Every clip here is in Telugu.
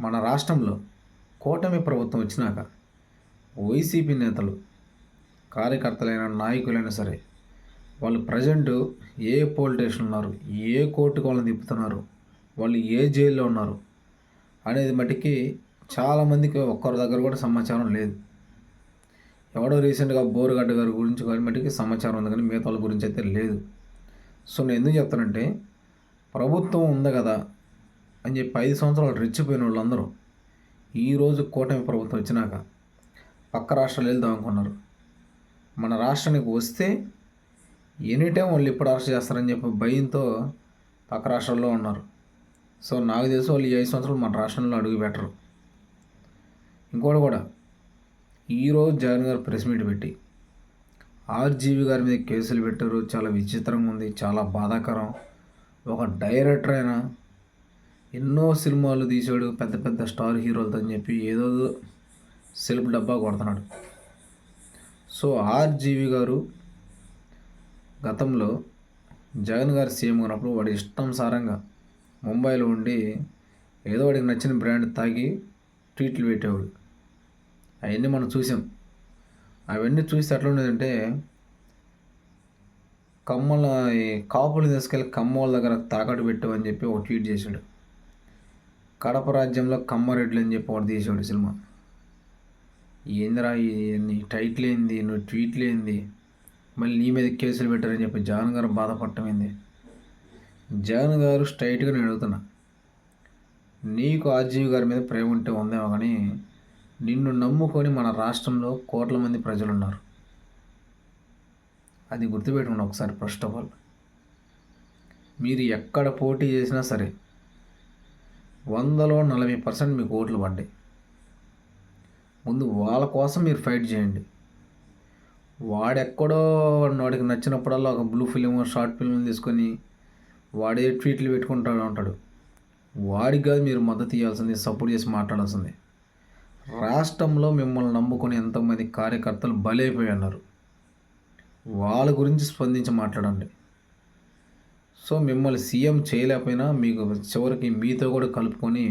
మన రాష్ట్రంలో కూటమి ప్రభుత్వం వచ్చినాక వైసీపీ నేతలు కార్యకర్తలైన నాయకులైనా సరే వాళ్ళు ప్రజెంట్ ఏ పోల్ స్టేషన్ ఉన్నారు ఏ కోర్టుకు వాళ్ళని తిప్పుతున్నారు వాళ్ళు ఏ జైల్లో ఉన్నారు అనేది మటుకి చాలామందికి ఒక్కరి దగ్గర కూడా సమాచారం లేదు. ఎవడో రీసెంట్గా బోరుగడ్డ గారి గురించి కానీ మటుకి సమాచారం ఉంది కానీ మిగతా వాళ్ళ గురించి అయితే లేదు. సో నేను ఎందుకు చెప్తానంటే ప్రభుత్వం ఉంది కదా అని చెప్పి ఐదు సంవత్సరాలు రెచ్చిపోయిన వాళ్ళందరూ ఈరోజు కూటమి ప్రభుత్వం వచ్చినాక పక్క రాష్ట్రాలు వెళ్దాం అనుకున్నారు. మన రాష్ట్రానికి వస్తే ఎనీ టైం వాళ్ళు ఇప్పుడు అరెస్ట్ చేస్తారని చెప్పి భయంతో పక్క రాష్ట్రాల్లో ఉన్నారు. సో నాకు తెలిసి వాళ్ళు ఈ ఐదు సంవత్సరాలు మన రాష్ట్రంలో అడుగు పెట్టరు. ఇంకోటి కూడా ఈరోజు జగన్ గారు ప్రెస్ మీట్ పెట్టి ఆర్జీవి గారి మీద కేసులు పెట్టారు. చాలా విచిత్రంగా ఉంది చాలా బాధాకరం. ఒక డైరెక్టర్ అయినా ఎన్నో సినిమాలు తీసాడు పెద్ద పెద్ద స్టార్ హీరోలతో అని చెప్పి ఏదో సెల్ఫ్ డబ్బా కొడుతున్నాడు. సో ఆర్జీవి గారు గతంలో జగన్ గారు సీఎం ఉన్నప్పుడు వాడి ఇష్టం సారంగా ముంబైలో ఉండి ఏదో వాడికి నచ్చిన బ్రాండ్ తాగి ట్వీట్లు పెట్టేవాడు. అవన్నీ మనం చూసాం. అవన్నీ చూస్తే ఎట్లా ఉండేదంటే కమ్మల ఈ కాపులు తీసుకెళ్ళి కమ్మల దగ్గర తాకట్టు పెట్టామని చెప్పి ఒక ట్వీట్ చేశాడు కడప రాజ్యంలో కమ్మారెడ్లు అని చెప్పి వాడు తీసాడు సినిమా. ఏందిరా నీ టైట్లు ఏంది నువ్వు ట్వీట్లు ఏంది? మళ్ళీ నీ మీద కేసులు పెట్టారని చెప్పి జగన్ గారు బాధపడటం ఏంది? జగన్ గారు స్ట్రైట్గా నేను అడుగుతున్నా. నీకు ఆర్జీవి గారి మీద ప్రేమ ఉంటే ఉందేమో కానీ నిన్ను నమ్ముకొని మన రాష్ట్రంలో కోట్ల మంది ప్రజలు ఉన్నారు అది గుర్తుపెట్టుకోండి ఒకసారి ఫస్ట్ ఆఫ్ ఆల్ మీరు ఎక్కడ పోటీ చేసినా సరే వందలో నలభై పర్సెంట్ మీకు ఓట్లు పడ్డాయి. ముందు వాళ్ళ కోసం మీరు ఫైట్ చేయండి. వాడెక్కడో వాడికి నచ్చినప్పుడల్లా ఒక బ్లూ ఫిలిం షార్ట్ ఫిలిం తీసుకొని వాడే ట్వీట్లు పెట్టుకుంటాడు ఉంటాడు వాడికి కాదు మీరు మద్దతు ఇవ్వాల్సింది సపోర్ట్ చేసి మాట్లాడాల్సింది. రాష్ట్రంలో మిమ్మల్ని నమ్ముకొని ఎంతోమంది కార్యకర్తలు బలైపోయి ఉన్నారు. వాళ్ళ గురించి స్పందించి మాట్లాడండి. సో మిమ్మల్ని సీఎం చేయలేకపోయినా మీకు చివరికి మీతో కూడా కలుపుకొని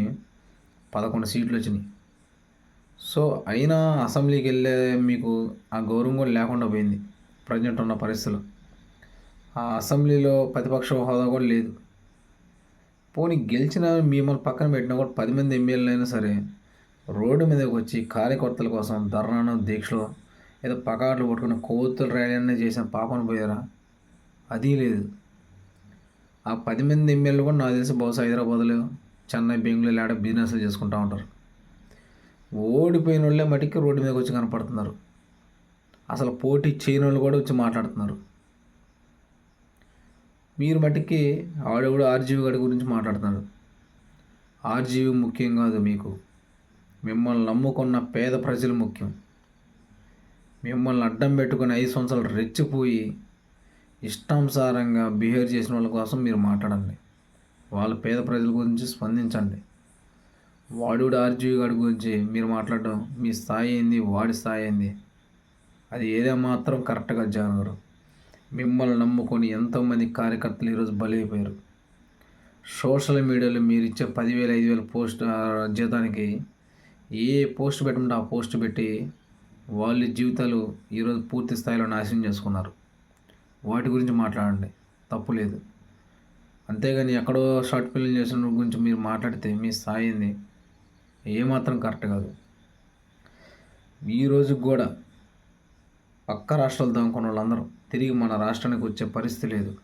పదకొండు సీట్లు వచ్చినాయి. సో అయినా అసెంబ్లీకి వెళ్ళే మీకు ఆ గౌరవం కూడా లేకుండా పోయింది ప్రజెంట్ ఉన్న పరిస్థితులు. ఆ అసెంబ్లీలో ప్రతిపక్ష హోదా కూడా లేదు. పోనీ గెలిచిన మిమ్మల్ని పక్కన పెట్టినా కూడా పది మంది ఎమ్మెల్యేలు అయినా సరే రోడ్డు మీదకి వచ్చి కార్యకర్తల కోసం ధర్నాను దీక్షలో ఏదో పకాట్లు పట్టుకుని కోతులు ర్యాలీ అన్నీ చేసిన పాపను పోయారా? అది లేదు. ఆ పది మంది ఎమ్మెల్యేలు కూడా నాకు తెలిసి బహుశా హైదరాబాద్లో చెన్నై బెంగళూరు ఆడ బిజినెస్లు చేసుకుంటూ ఉంటారు. ఓడిపోయిన వాళ్ళే మటుకి రోడ్డు మీదకి వచ్చి కనపడుతున్నారు. అసలు పోటీ చేయని వాళ్ళు కూడా వచ్చి మాట్లాడుతున్నారు. మీరు మటుకి ఆడెవడు ఆర్జీవి గారి గురించి మాట్లాడుతున్నారు. ఆర్జీవి ముఖ్యం కాదు మీకు. మిమ్మల్ని నమ్ముకున్న పేద ప్రజలు ముఖ్యం. మిమ్మల్ని అడ్డం పెట్టుకుని ఐదు సంవత్సరాలు రెచ్చిపోయి ఇష్టానుసారంగా బిహేవ్ చేసిన వాళ్ళ కోసం మీరు మాట్లాడండి. వాళ్ళ పేద ప్రజల గురించి స్పందించండి. వాడు ఆర్జీవి గారి గురించి మీరు మాట్లాడడం మీ స్థాయి ఏంది? వాడి స్థాయి ఏంది? అది ఏదే మాత్రం కరెక్ట్గా జరగరు మిమ్మల్ని నమ్ముకొని ఎంతోమంది కార్యకర్తలు ఈరోజు బలైపోయారు. సోషల్ మీడియాలో మీరు ఇచ్చే పదివేల ఐదు వేల పోస్ట్ జీతానికి ఏ పోస్ట్ పెట్టమంటే ఆ పోస్ట్ పెట్టి వాళ్ళ జీవితాలు ఈరోజు పూర్తి స్థాయిలో నాశనం చేసుకున్నారు. వాటి గురించి మాట్లాడండి. తప్పు లేదు. అంతేగాని ఎక్కడో షార్ట్ ఫిల్మ్ చేసిన గురించి మీరు మాట్లాడితే మీ స్థాయింది ఏమాత్రం కరెక్ట్ కాదు. ఈ రోజుకి కూడా పక్క రాష్ట్రాలు దాముకున్న వాళ్ళందరూ తిరిగి మన రాష్ట్రానికి వచ్చే పరిస్థితి లేదు.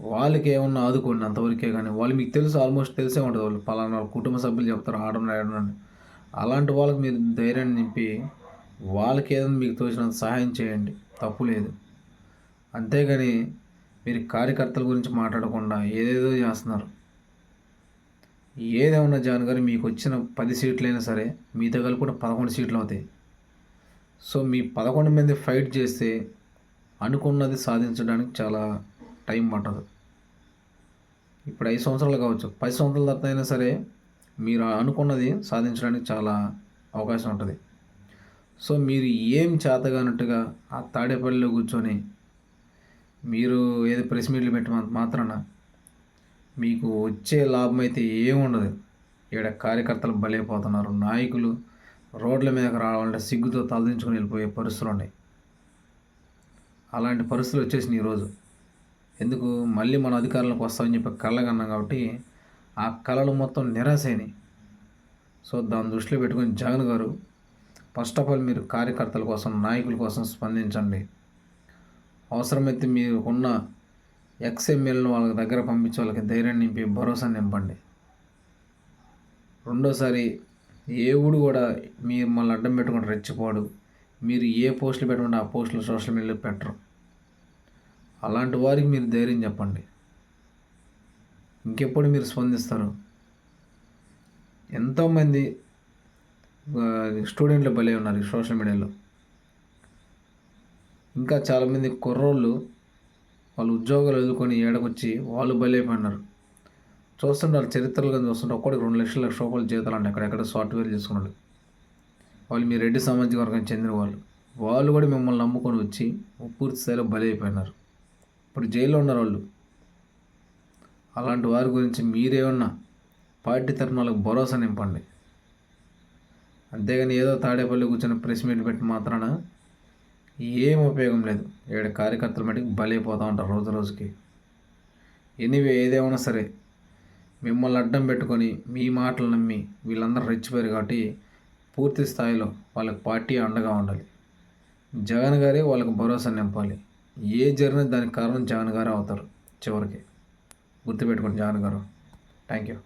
వాళ్ళకి ఏమన్నా ఆదుకోండి అంతవరకే కానీ వాళ్ళు మీకు తెలుసు ఆల్మోస్ట్ తెలిసే ఉంటుంది వాళ్ళు. పలానా కుటుంబ సభ్యులు చెప్తారు ఆడడం ఆడడం అలాంటి వాళ్ళకి మీరు ధైర్యాన్ని నింపి వాళ్ళకి ఏదైనా మీకు తోచినంత సహాయం చేయండి. తప్పు లేదు. అంతేగాని మీరు కార్యకర్తల గురించి మాట్లాడకుండా ఏదేదో చేస్తున్నారు. ఏదేమన్నా జాన్ గారు మీకు వచ్చిన పది సీట్లైనా సరే మీతో కలిపి కూడా పదకొండు సీట్లు అవుతాయి. సో మీ పదకొండు మంది ఫైట్ చేస్తే అనుకున్నది సాధించడానికి చాలా టైం పట్టదు. ఇప్పుడు ఐదు సంవత్సరాలు కావచ్చు పది సంవత్సరాల తర్వాత అయినా సరే మీరు అనుకున్నది సాధించడానికి చాలా అవకాశం ఉంటుంది. సో మీరు ఏం చేతగానట్టుగా ఆ తాడేపల్లిలో కూర్చొని మీరు ఏదో ప్రెస్ మీట్లు పెట్టి మాత్రాన మీకు వచ్చే లాభం అయితే ఏముండదు. ఈడ కార్యకర్తలు బలైపోతున్నారు నాయకులు రోడ్ల మీదకి రావాలంటే సిగ్గుతో తలదించుకొని వెళ్ళిపోయే పరిస్థితులు ఉన్నాయి. అలాంటి పరిస్థితులు వచ్చేసినాయి ఈరోజు. ఎందుకు? మళ్ళీ మన అధికారంలోకి వస్తామని చెప్పి కళ్ళగన్నాం కాబట్టి ఆ కళలు మొత్తం నిరాశ సో దాని దృష్టిలో పెట్టుకుని జగన్ గారు ఫస్ట్ ఆఫ్ ఆల్ మీరు కార్యకర్తల కోసం నాయకుల కోసం స్పందించండి. అవసరమైతే మీరు ఉన్న ఎక్స్ఎంఎల్ను వాళ్ళ దగ్గర పంపించి వాళ్ళకి ధైర్యం నింపి భరోసా నింపండి. రెండోసారి ఏవుడు కూడా మీరు మళ్ళీ అడ్డం పెట్టుకుని రెచ్చిపోడు. మీరు ఏ పోస్టులు పెట్టమంటే ఆ పోస్టులు సోషల్ మీడియాలో పెట్టరు. అలాంటి వారికి మీరు ధైర్యం చెప్పండి. ఇంకెప్పుడు మీరు స్పందిస్తారు? ఎంతోమంది స్టూడెంట్లు భలే ఉన్నారు ఈ సోషల్ మీడియాలో. ఇంకా చాలామంది కుర్రోళ్ళు వాళ్ళు ఉద్యోగాలు వదులుకొని ఏడకొచ్చి వాళ్ళు బలైపోయినారు. చూస్తుంటే వాళ్ళ చరిత్రలు కానీ చూస్తుంటే ఒక్కడికి రెండు లక్షల లక్ష రూపాయలు జీతాలు అంటే అక్కడెక్కడ సాఫ్ట్వేర్ చేసుకున్నాడు. వాళ్ళు మీ రెడ్డి సామాజిక వర్గానికి చెందిన వాళ్ళు. వాళ్ళు కూడా మిమ్మల్ని నమ్ముకొని వచ్చి పూర్తి స్థాయిలో బలైపోయినారు. ఇప్పుడు జైల్లో ఉన్నారు వాళ్ళు. అలాంటి వారి గురించి మీరేమన్నా పార్టీ తరఫున వాళ్ళకి భరోసా నింపండి. అంతేగాని ఏదో తాడేపల్లి కూర్చొని ప్రెస్ మీట్ పెట్టి మాత్రాన ఏం ఉపయోగం లేదు. ఇక్కడ కార్యకర్తలు మటుకు బలైపోతూ ఉంటారు రోజు రోజుకి. ఎనీవే ఏదేమైనా సరే మిమ్మల్ని అడ్డం పెట్టుకొని మీ మాటలు నమ్మి వీళ్ళందరూ రెచ్చిపోయారు కాబట్టి పూర్తి స్థాయిలో వాళ్ళకి పార్టీ అండగా ఉండాలి. జగన్ గారే వాళ్ళకి భరోసా నింపాలి. ఏ జరిగినా దానికి కారణం జగన్ గారే అవుతారు చివరికి. గుర్తుపెట్టుకోండి జగన్ గారు. Thank you.